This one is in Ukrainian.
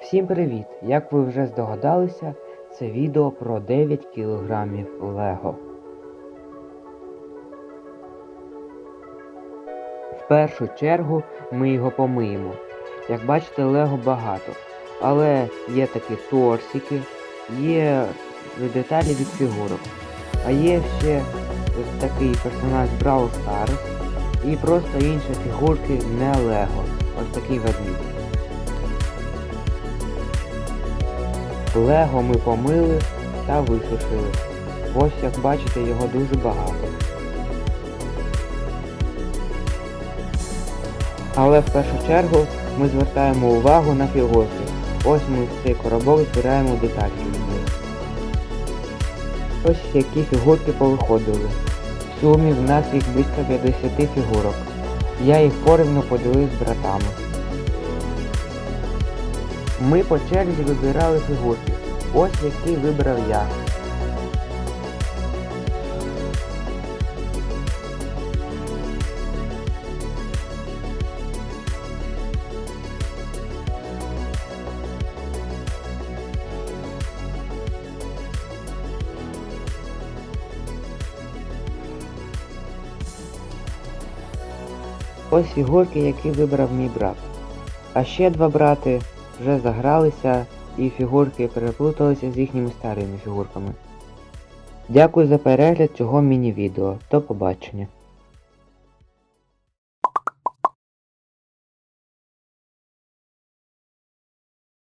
Всім привіт! Як ви вже здогадалися, це відео про 9 кілограмів Лего. В першу чергу ми його помиємо. Як бачите, Лего багато. Але є такі торсики, є деталі від фігурок. А є ще такий персонаж Brawl Stars і просто інші фігурки не Лего. Ось такий ведмідь. Лего ми помили та висушили. Ось як бачите, його дуже багато. Але в першу чергу ми звертаємо увагу на фігурки. Ось ми в цей коробок збираємо детальки. Ось які фігурки повиходили. В сумі в нас їх близько 50 фігурок. Я їх порівну поділив з братами. Ми по черзі вибирали фігурки. Ось які вибрав я. Ось фігурки, які вибрав мій брат. А ще два брати вже загралися і фігурки переплуталися з їхніми старими фігурками. Дякую за перегляд цього міні-відео. До побачення.